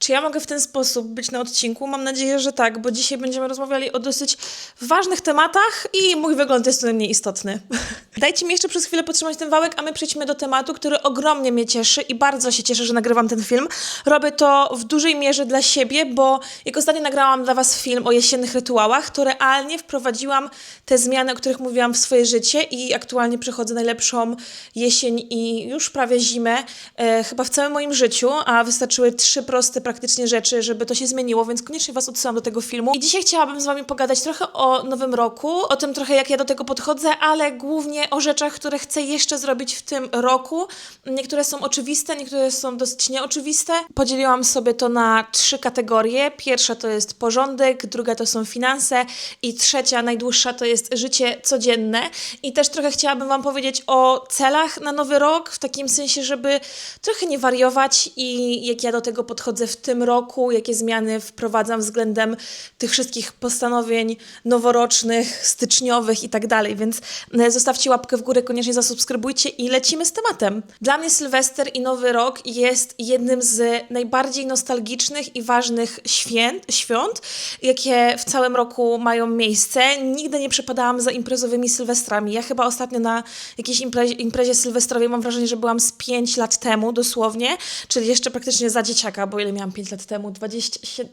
Czy ja mogę w ten sposób być na odcinku? Mam nadzieję, że tak, bo dzisiaj będziemy rozmawiali o dosyć ważnych tematach i mój wygląd jest najmniej istotny. Dajcie mi jeszcze przez chwilę potrzymać ten wałek, a my przejdźmy do tematu, który ogromnie mnie cieszy i bardzo się cieszę, że nagrywam ten film. Robię to w dużej mierze dla siebie, bo jak ostatnio nagrałam dla Was film o jesiennych rytuałach, to realnie wprowadziłam te zmiany, o których mówiłam w swoje życie i aktualnie przechodzę najlepszą jesień i już prawie zimę, e, chyba w całym moim życiu, a wystarczyły trzy proste praktycznie rzeczy, żeby to się zmieniło, więc koniecznie Was odsyłam do tego filmu. I dzisiaj chciałabym z Wami pogadać trochę o nowym roku, o tym trochę jak ja do tego podchodzę, ale głównie o rzeczach, które chcę jeszcze zrobić w tym roku. Niektóre są oczywiste, niektóre są dosyć nieoczywiste. Podzieliłam sobie to na trzy kategorie. Pierwsza to jest porządek, druga to są finanse i trzecia, najdłuższa to jest życie codzienne. I też trochę chciałabym Wam powiedzieć o celach na nowy rok, w takim sensie, żeby trochę nie wariować i jak ja do tego podchodzę w tym roku, jakie zmiany wprowadzam względem tych wszystkich postanowień noworocznych, styczniowych i tak dalej. Więc e, zostawcie łapkę w górę, koniecznie zasubskrybujcie i lecimy z tematem. Dla mnie Sylwester i Nowy Rok jest jednym z najbardziej nostalgicznych i ważnych święt, świąt, jakie w całym roku mają miejsce. Nigdy nie przepadałam za imprezowymi sylwestrami. Ja chyba ostatnio na jakiejś imprezie, imprezie sylwestrowej mam wrażenie, że byłam z 5 lat temu dosłownie, czyli jeszcze praktycznie za dzieciaka, bo ile miałam 5 lat temu? 27,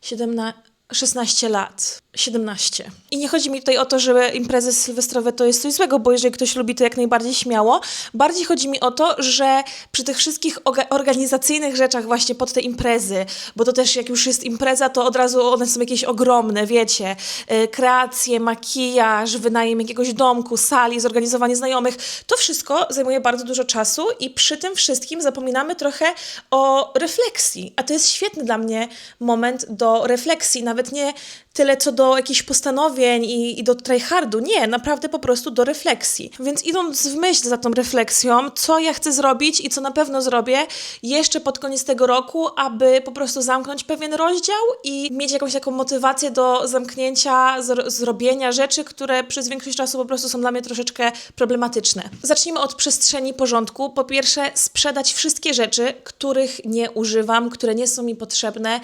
17, 16 lat. 17. I nie chodzi mi tutaj o to, że imprezy sylwestrowe to jest coś złego, bo jeżeli ktoś lubi, to jak najbardziej śmiało. Bardziej chodzi mi o to, że przy tych wszystkich orga- organizacyjnych rzeczach właśnie pod te imprezy, bo to też jak już jest impreza, to od razu one są jakieś ogromne, wiecie, yy, kreacje, makijaż, wynajem jakiegoś domku, sali, zorganizowanie znajomych, to wszystko zajmuje bardzo dużo czasu i przy tym wszystkim zapominamy trochę o refleksji, a to jest świetny dla mnie moment do refleksji, nawet nie tyle co do jakichś postanowień i, i do tryhardu. Nie, naprawdę po prostu do refleksji. Więc idąc w myśl za tą refleksją, co ja chcę zrobić i co na pewno zrobię jeszcze pod koniec tego roku, aby po prostu zamknąć pewien rozdział i mieć jakąś taką motywację do zamknięcia, zro- zrobienia rzeczy, które przez większość czasu po prostu są dla mnie troszeczkę problematyczne. Zacznijmy od przestrzeni porządku. Po pierwsze, sprzedać wszystkie rzeczy, których nie używam, które nie są mi potrzebne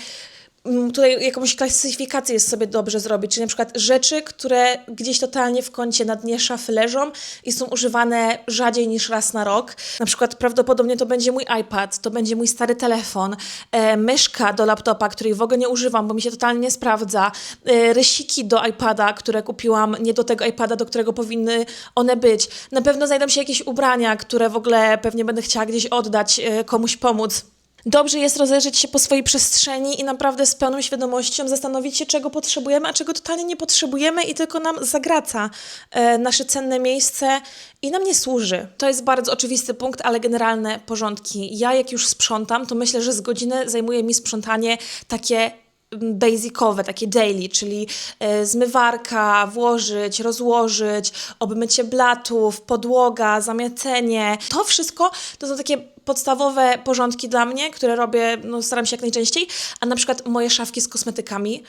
tutaj jakąś klasyfikację jest sobie dobrze zrobić, czyli na przykład rzeczy, które gdzieś totalnie w kącie na dnie szafy leżą i są używane rzadziej niż raz na rok. Na przykład prawdopodobnie to będzie mój iPad, to będzie mój stary telefon, e, myszka do laptopa, której w ogóle nie używam, bo mi się totalnie nie sprawdza, e, rysiki do iPada, które kupiłam nie do tego iPada, do którego powinny one być. Na pewno znajdą się jakieś ubrania, które w ogóle pewnie będę chciała gdzieś oddać, e, komuś pomóc. Dobrze jest rozejrzeć się po swojej przestrzeni i naprawdę z pełną świadomością zastanowić się, czego potrzebujemy, a czego totalnie nie potrzebujemy i tylko nam zagraca e, nasze cenne miejsce i nam nie służy. To jest bardzo oczywisty punkt, ale generalne porządki. Ja jak już sprzątam, to myślę, że z godziny zajmuje mi sprzątanie takie basicowe, takie daily, czyli e, zmywarka, włożyć, rozłożyć, obmycie blatów, podłoga, zamiecenie. To wszystko to są takie podstawowe porządki dla mnie, które robię, no staram się jak najczęściej, a na przykład moje szafki z kosmetykami,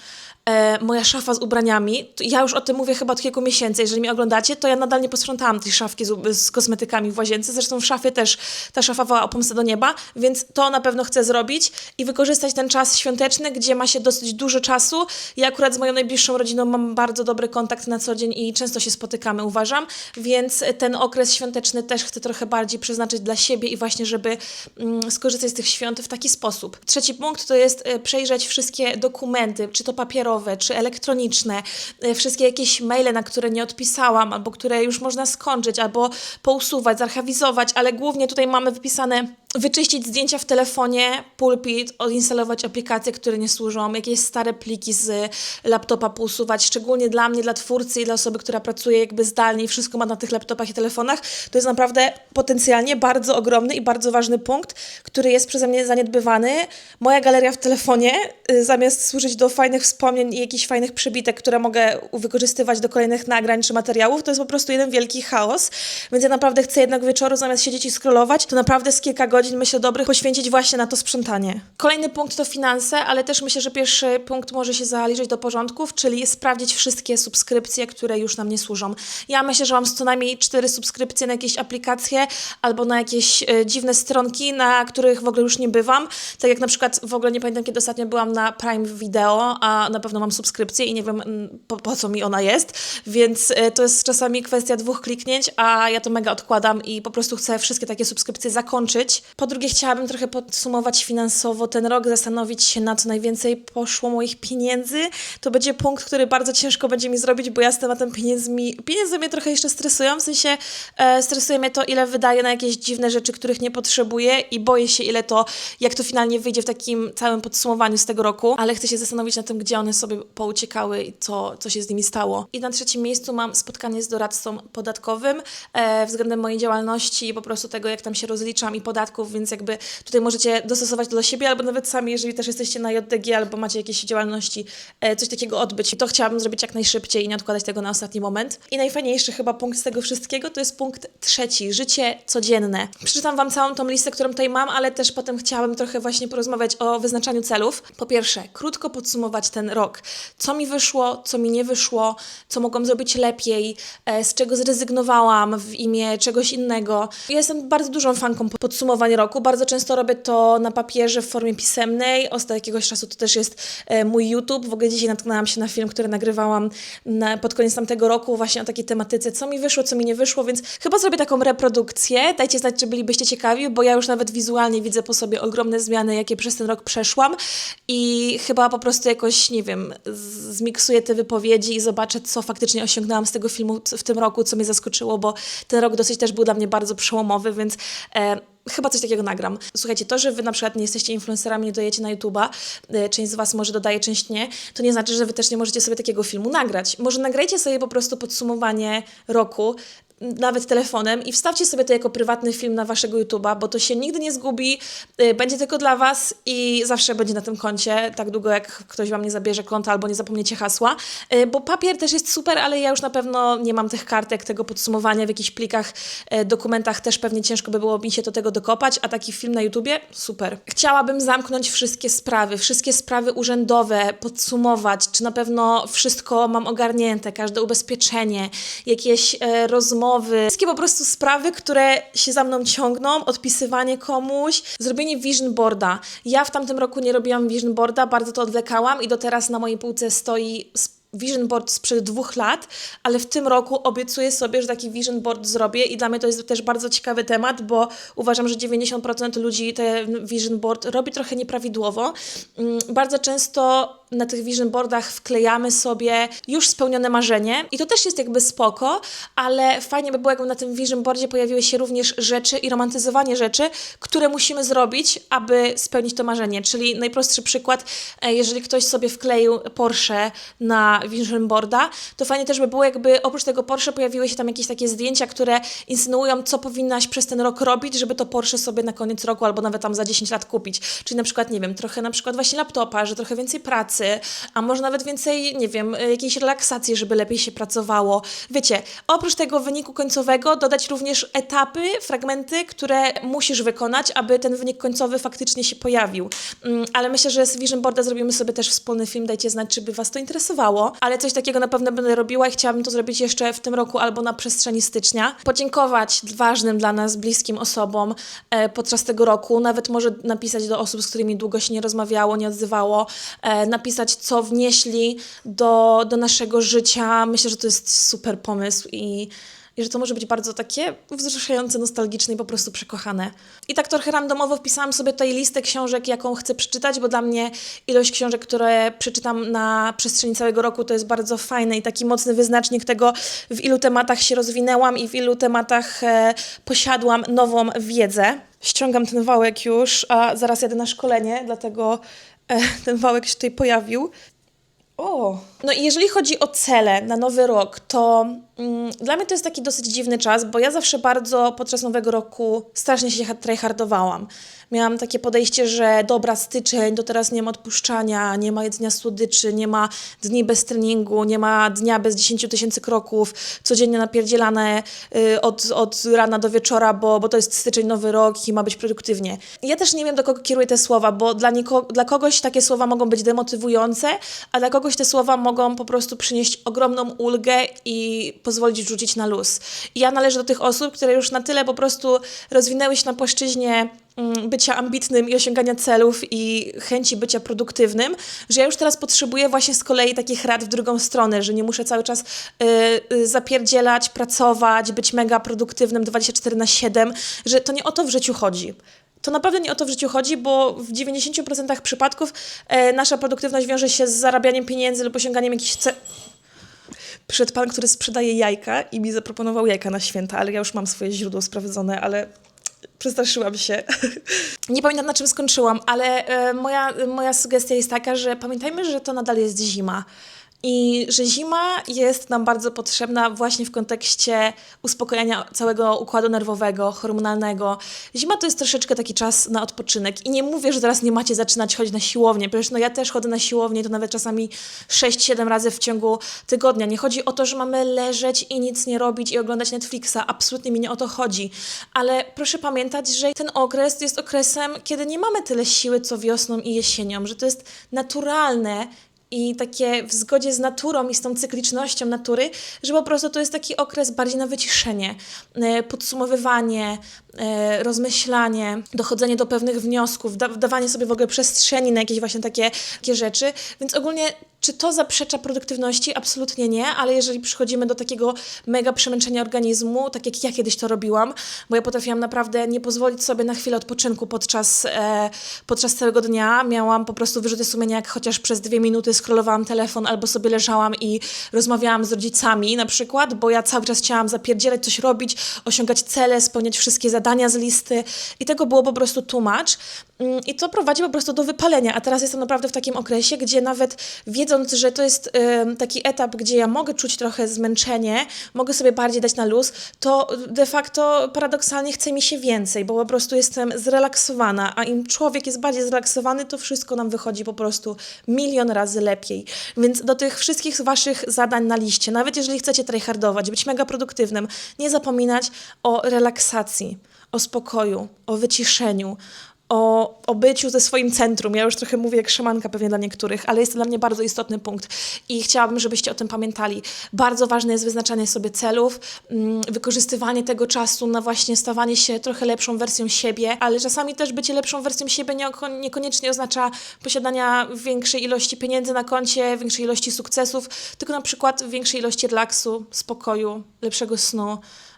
e, moja szafa z ubraniami, ja już o tym mówię chyba od kilku miesięcy, jeżeli mnie oglądacie, to ja nadal nie posprzątałam tej szafki z, z kosmetykami w łazience, zresztą w szafie też ta szafa woła o pomstę do nieba, więc to na pewno chcę zrobić i wykorzystać ten czas świąteczny, gdzie ma się dosyć dużo czasu. Ja akurat z moją najbliższą rodziną mam bardzo dobry kontakt na co dzień i często się spotykamy, uważam, więc ten okres świąteczny też chcę trochę bardziej przeznaczyć dla siebie i właśnie, żeby mm, skorzystać z tych świąt w taki sposób. Trzeci punkt to jest e, przejrzeć wszystkie dokumenty, czy to papierowe, czy elektroniczne, e, wszystkie jakieś maile, na które nie odpisałam, albo które już można skończyć, albo pousuwać, zarchiwizować, ale głównie tutaj mamy wypisane wyczyścić zdjęcia w telefonie, pulpit, odinstalować aplikacje, które nie służą, jakieś stare pliki z laptopa pousuwać, szczególnie dla mnie, dla twórcy i dla osoby, która pracuje jakby zdalnie i wszystko ma na tych laptopach i telefonach, to jest naprawdę potencjalnie bardzo ogromny i bardzo ważny punkt, który jest przeze mnie zaniedbywany. Moja galeria w telefonie, y, zamiast służyć do fajnych wspomnień i jakichś fajnych przybitek, które mogę wykorzystywać do kolejnych nagrań czy materiałów, to jest po prostu jeden wielki chaos, więc ja naprawdę chcę jednak wieczoru zamiast siedzieć i scrollować, to naprawdę z kilka godzin godzin, myślę, dobrych poświęcić właśnie na to sprzątanie. Kolejny punkt to finanse, ale też myślę, że pierwszy punkt może się zaliczyć do porządków, czyli sprawdzić wszystkie subskrypcje, które już nam nie służą. Ja myślę, że mam co najmniej cztery subskrypcje na jakieś aplikacje albo na jakieś e, dziwne stronki, na których w ogóle już nie bywam. Tak jak na przykład w ogóle nie pamiętam, kiedy ostatnio byłam na Prime Video, a na pewno mam subskrypcję i nie wiem mm, po, po co mi ona jest, więc e, to jest czasami kwestia dwóch kliknięć, a ja to mega odkładam i po prostu chcę wszystkie takie subskrypcje zakończyć. Po drugie, chciałabym trochę podsumować finansowo ten rok, zastanowić się na co najwięcej poszło moich pieniędzy. To będzie punkt, który bardzo ciężko będzie mi zrobić, bo ja z tematem pieniędzmi, pieniądze mnie trochę jeszcze stresują, w sensie e, stresuje mnie to, ile wydaję na jakieś dziwne rzeczy, których nie potrzebuję i boję się, ile to, jak to finalnie wyjdzie w takim całym podsumowaniu z tego roku, ale chcę się zastanowić na tym, gdzie one sobie pouciekały i co, co się z nimi stało. I na trzecim miejscu mam spotkanie z doradcą podatkowym e, względem mojej działalności i po prostu tego, jak tam się rozliczam i więc jakby tutaj możecie dostosować to do siebie, albo nawet sami, jeżeli też jesteście na JDG albo macie jakieś działalności, e, coś takiego odbyć. To chciałabym zrobić jak najszybciej i nie odkładać tego na ostatni moment. I najfajniejszy chyba punkt z tego wszystkiego to jest punkt trzeci, życie codzienne. Przeczytam Wam całą tą listę, którą tutaj mam, ale też potem chciałabym trochę właśnie porozmawiać o wyznaczaniu celów. Po pierwsze, krótko podsumować ten rok. Co mi wyszło, co mi nie wyszło, co mogłam zrobić lepiej, e, z czego zrezygnowałam w imię czegoś innego. Ja jestem bardzo dużą fanką podsumowań roku. Bardzo często robię to na papierze w formie pisemnej. Od jakiegoś czasu to też jest e, mój YouTube. W ogóle dzisiaj natknęłam się na film, który nagrywałam na, pod koniec tamtego roku właśnie o takiej tematyce, co mi wyszło, co mi nie wyszło, więc chyba zrobię taką reprodukcję. Dajcie znać, czy bylibyście ciekawi, bo ja już nawet wizualnie widzę po sobie ogromne zmiany, jakie przez ten rok przeszłam i chyba po prostu jakoś, nie wiem, zmiksuję te wypowiedzi i zobaczę, co faktycznie osiągnęłam z tego filmu w tym roku, co mnie zaskoczyło, bo ten rok dosyć też był dla mnie bardzo przełomowy, więc e, chyba coś takiego nagram. Słuchajcie, to, że wy na przykład nie jesteście influencerami, nie dodajecie na YouTube'a, e, część z was może dodaje, część nie, to nie znaczy, że wy też nie możecie sobie takiego filmu nagrać. Może nagrajcie sobie po prostu podsumowanie roku, nawet telefonem i wstawcie sobie to jako prywatny film na waszego YouTube'a, bo to się nigdy nie zgubi, y, będzie tylko dla was i zawsze będzie na tym koncie, tak długo jak ktoś wam nie zabierze konta albo nie zapomniecie hasła, Y, bo papier też jest super, ale ja już na pewno nie mam tych kartek, tego podsumowania w jakichś plikach, y, dokumentach też pewnie ciężko by było mi się do tego dokopać, a taki film na YouTubie, super. Chciałabym zamknąć wszystkie sprawy, wszystkie sprawy urzędowe, podsumować, czy na pewno wszystko mam ogarnięte, każde ubezpieczenie, jakieś e, rozmowy, wszystkie po prostu sprawy, które się za mną ciągną, odpisywanie komuś, zrobienie vision boarda. Ja w tamtym roku nie robiłam vision boarda, bardzo to odwlekałam i do teraz na mojej półce stoi vision board sprzed dwóch lat, ale w tym roku obiecuję sobie, że taki vision board zrobię i dla mnie to jest też bardzo ciekawy temat, bo uważam, że 90% ludzi ten vision board robi trochę nieprawidłowo. Mm, Bardzo często na tych vision boardach wklejamy sobie już spełnione marzenie i to też jest jakby spoko, ale fajnie by było, jakby na tym vision boardzie pojawiły się również rzeczy i romantyzowanie rzeczy, które musimy zrobić, aby spełnić to marzenie. Czyli najprostszy przykład, e, jeżeli ktoś sobie wkleił Porsche na vision boarda, to fajnie też by było, jakby oprócz tego Porsche pojawiły się tam jakieś takie zdjęcia, które insynuują, co powinnaś przez ten rok robić, żeby to Porsche sobie na koniec roku albo nawet tam za 10 lat kupić. Czyli na przykład, nie wiem, trochę na przykład właśnie laptopa, że trochę więcej pracy, a może nawet więcej, nie wiem, jakiejś relaksacji, żeby lepiej się pracowało. Wiecie, oprócz tego wyniku końcowego dodać również etapy, fragmenty, które musisz wykonać, aby ten wynik końcowy faktycznie się pojawił. Mm, Ale myślę, że z Vision Boarda zrobimy sobie też wspólny film, dajcie znać, czy by Was to interesowało. Ale coś takiego na pewno będę robiła i chciałabym to zrobić jeszcze w tym roku albo na przestrzeni stycznia. Podziękować ważnym dla nas, bliskim osobom e, podczas tego roku, nawet może napisać do osób, z którymi długo się nie rozmawiało, nie odzywało, e, napisać, co wnieśli do, do naszego życia. Myślę, że to jest super pomysł i i że to może być bardzo takie wzruszające, nostalgiczne i po prostu przekochane. I tak trochę randomowo wpisałam sobie tutaj listę książek, jaką chcę przeczytać, bo dla mnie ilość książek, które przeczytam na przestrzeni całego roku, to jest bardzo fajne i taki mocny wyznacznik tego, w ilu tematach się rozwinęłam i w ilu tematach e, posiadłam nową wiedzę. Ściągam ten wałek już, a zaraz jadę na szkolenie, dlatego e, ten wałek się tutaj pojawił. O. No i jeżeli chodzi o cele na nowy rok, to mm, dla mnie to jest taki dosyć dziwny czas, bo ja zawsze bardzo podczas nowego roku strasznie się tryhardowałam. miałam takie podejście, że dobra, styczeń, to teraz nie ma odpuszczania, nie ma jedzenia słodyczy, nie ma dni bez treningu, nie ma dnia bez 10 tysięcy kroków, codziennie napierdzielane y, od, od rana do wieczora, bo, bo to jest styczeń, nowy rok i ma być produktywnie. Ja też nie wiem, do kogo kieruję te słowa, bo dla, niko- dla kogoś takie słowa mogą być demotywujące, a dla kogoś te słowa mogą po prostu przynieść ogromną ulgę i pozwolić wrzucić na luz. I ja należę do tych osób, które już na tyle po prostu rozwinęły się na płaszczyźnie mm, bycia ambitnym i osiągania celów i chęci bycia produktywnym, że ja już teraz potrzebuję właśnie z kolei takich rad w drugą stronę, że nie muszę cały czas y, y, zapierdzielać, pracować, być mega produktywnym 24 na 7, że to nie o to w życiu chodzi. To naprawdę nie o to w życiu chodzi, bo w 90% przypadków e, nasza produktywność wiąże się z zarabianiem pieniędzy lub osiąganiem jakichś celów. Przyszedł pan, który sprzedaje jajka i mi zaproponował jajka na święta, ale ja już mam swoje źródło sprawdzone, ale przestraszyłam się. Nie pamiętam na czym skończyłam, ale e, moja, moja sugestia jest taka, że pamiętajmy, że to nadal jest zima. I że zima jest nam bardzo potrzebna właśnie w kontekście uspokojenia całego układu nerwowego, hormonalnego. Zima to jest troszeczkę taki czas na odpoczynek. I nie mówię, że teraz nie macie zaczynać chodzić na siłownię. Przecież no ja też chodzę na siłownię, to nawet czasami 6-7 razy w ciągu tygodnia. Nie chodzi o to, że mamy leżeć i nic nie robić i oglądać Netflixa. Absolutnie mi nie o to chodzi. Ale proszę pamiętać, że ten okres jest okresem, kiedy nie mamy tyle siły co wiosną i jesienią, że to jest naturalne, i takie w zgodzie z naturą i z tą cyklicznością natury, że po prostu to jest taki okres bardziej na wyciszenie, e, podsumowywanie, e, rozmyślanie, dochodzenie do pewnych wniosków, da dawanie sobie w ogóle przestrzeni na jakieś właśnie takie, takie rzeczy. Więc ogólnie czy to zaprzecza produktywności? Absolutnie nie, ale jeżeli przychodzimy do takiego mega przemęczenia organizmu, tak jak ja kiedyś to robiłam, bo ja potrafiłam naprawdę nie pozwolić sobie na chwilę odpoczynku podczas, e, podczas całego dnia, miałam po prostu wyrzuty sumienia, jak chociaż przez dwie minuty scrollowałam telefon albo sobie leżałam i rozmawiałam z rodzicami na przykład, bo ja cały czas chciałam zapierdzielać, coś robić, osiągać cele, spełniać wszystkie zadania z listy i tego było po prostu tłumacz. Mm, I to prowadzi po prostu do wypalenia. A teraz jestem naprawdę w takim okresie, gdzie nawet wiedząc, że to jest taki etap, gdzie ja mogę czuć trochę zmęczenie, mogę sobie bardziej dać na luz, to de facto paradoksalnie chce mi się więcej, bo po prostu jestem zrelaksowana, a im człowiek jest bardziej zrelaksowany, to wszystko nam wychodzi po prostu milion razy lepiej. Więc do tych wszystkich waszych zadań na liście, nawet jeżeli chcecie tryhardować, być mega produktywnym, nie zapominać o relaksacji, o spokoju, o wyciszeniu, o, o byciu ze swoim centrum. Ja już trochę mówię jak szamanka pewnie dla niektórych, ale jest to dla mnie bardzo istotny punkt i chciałabym, żebyście o tym pamiętali. Bardzo ważne jest wyznaczanie sobie celów, mm, wykorzystywanie tego czasu na właśnie stawanie się trochę lepszą wersją siebie, ale czasami też bycie lepszą wersją siebie nie- niekoniecznie oznacza posiadania większej ilości pieniędzy na koncie, większej ilości sukcesów, tylko na przykład większej ilości relaksu, spokoju, lepszego snu,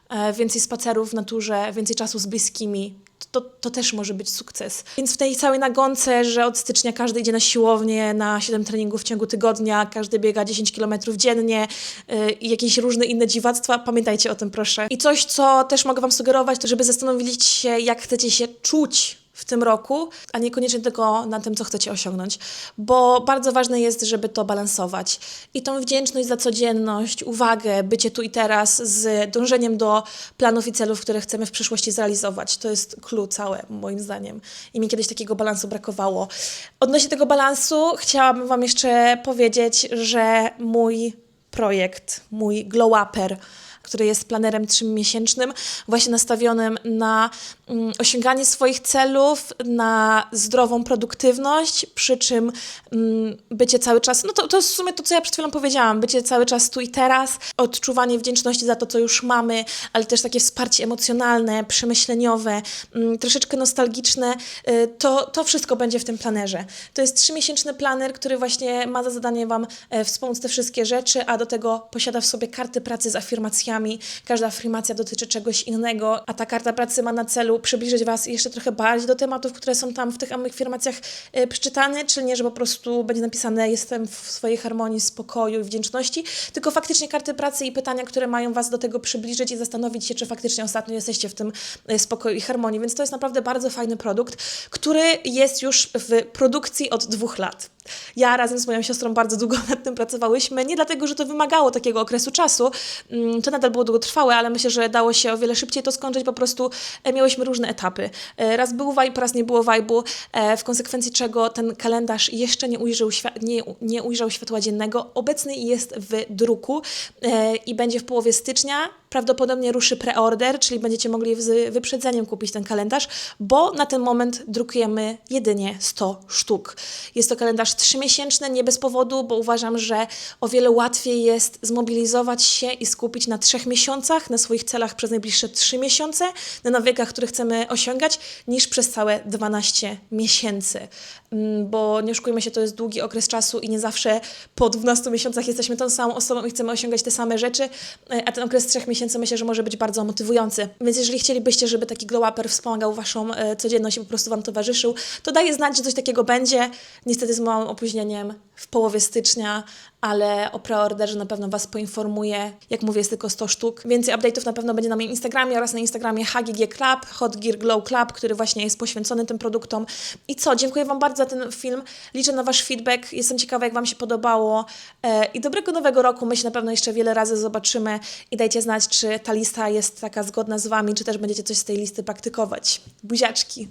e, więcej spacerów w naturze, więcej czasu z bliskimi. To, to też może być sukces. Więc w tej całej nagonce, że od stycznia każdy idzie na siłownię, na 7 treningów w ciągu tygodnia, każdy biega 10 km dziennie yy, i jakieś różne inne dziwactwa, pamiętajcie o tym proszę. I coś, co też mogę Wam sugerować, to żeby zastanowić się, jak chcecie się czuć w tym roku, a niekoniecznie tylko na tym, co chcecie osiągnąć, bo bardzo ważne jest, żeby to balansować. I tą wdzięczność za codzienność, uwagę, bycie tu i teraz z dążeniem do planów i celów, które chcemy w przyszłości zrealizować. To jest clue całe, moim zdaniem. I mi kiedyś takiego balansu brakowało. Odnośnie tego balansu chciałabym Wam jeszcze powiedzieć, że mój projekt, mój glow upper, który jest planerem trzymiesięcznym, właśnie nastawionym na mm, osiąganie swoich celów, na zdrową produktywność, przy czym mm, bycie cały czas, no to, to jest w sumie to, co ja przed chwilą powiedziałam, bycie cały czas tu i teraz, odczuwanie wdzięczności za to, co już mamy, ale też takie wsparcie emocjonalne, przemyśleniowe, mm, troszeczkę nostalgiczne, y, to, to wszystko będzie w tym planerze. To jest trzymiesięczny planer, który właśnie ma za zadanie Wam e, wspomóc te wszystkie rzeczy, a do tego posiada w sobie karty pracy z afirmacjami. Każda afirmacja dotyczy czegoś innego, a ta karta pracy ma na celu przybliżyć Was jeszcze trochę bardziej do tematów, które są tam w tych afirmacjach e, przeczytane, czyli nie, że po prostu będzie napisane jestem w swojej harmonii, spokoju i wdzięczności, tylko faktycznie karty pracy i pytania, które mają Was do tego przybliżyć i zastanowić się, czy faktycznie ostatnio jesteście w tym e, spokoju i harmonii. Więc to jest naprawdę bardzo fajny produkt, który jest już w produkcji od dwóch lat. Ja razem z moją siostrą bardzo długo nad tym pracowałyśmy, nie dlatego, że to wymagało takiego okresu czasu, mm, to nadal było długotrwałe, ale myślę, że dało się o wiele szybciej to skończyć, po prostu e, miałyśmy różne etapy. E, Raz był vibe, raz nie było vibe'u, e, w konsekwencji czego ten kalendarz jeszcze nie ujrzał, nie, nie ujrzał światła dziennego. Obecny jest w druku i będzie w połowie stycznia. Prawdopodobnie ruszy preorder, czyli będziecie mogli z wyprzedzeniem kupić ten kalendarz, bo na ten moment drukujemy jedynie 100 sztuk. Jest to kalendarz trzymiesięczny, nie bez powodu, bo uważam, że o wiele łatwiej jest zmobilizować się i skupić na trzech miesiącach, na swoich celach przez najbliższe trzy miesiące, na nawykach, które chcemy osiągać, niż przez całe 12 miesięcy. Mm, Bo nie oszukujmy się, to jest długi okres czasu i nie zawsze po 12 miesiącach jesteśmy tą samą osobą i chcemy osiągać te same rzeczy, e, a ten okres trzech miesięcy myślę, że może być bardzo motywujący. Więc jeżeli chcielibyście, żeby taki glow wspomagał Waszą e, codzienność i po prostu Wam towarzyszył, to daję znać, że coś takiego będzie. Niestety z małym opóźnieniem w połowie stycznia, ale o preorderze na pewno Was poinformuję. Jak mówię, jest tylko 100 sztuk. Więcej update'ów na pewno będzie na moim Instagramie oraz na Instagramie HGG Club, Hot Gear Glow Club, który właśnie jest poświęcony tym produktom. I co, dziękuję Wam bardzo za ten film. Liczę na Wasz feedback. Jestem ciekawa, jak Wam się podobało. E, I dobrego nowego roku. My się na pewno jeszcze wiele razy zobaczymy i dajcie znać, czy ta lista jest taka zgodna z Wami, czy też będziecie coś z tej listy praktykować. Buziaczki!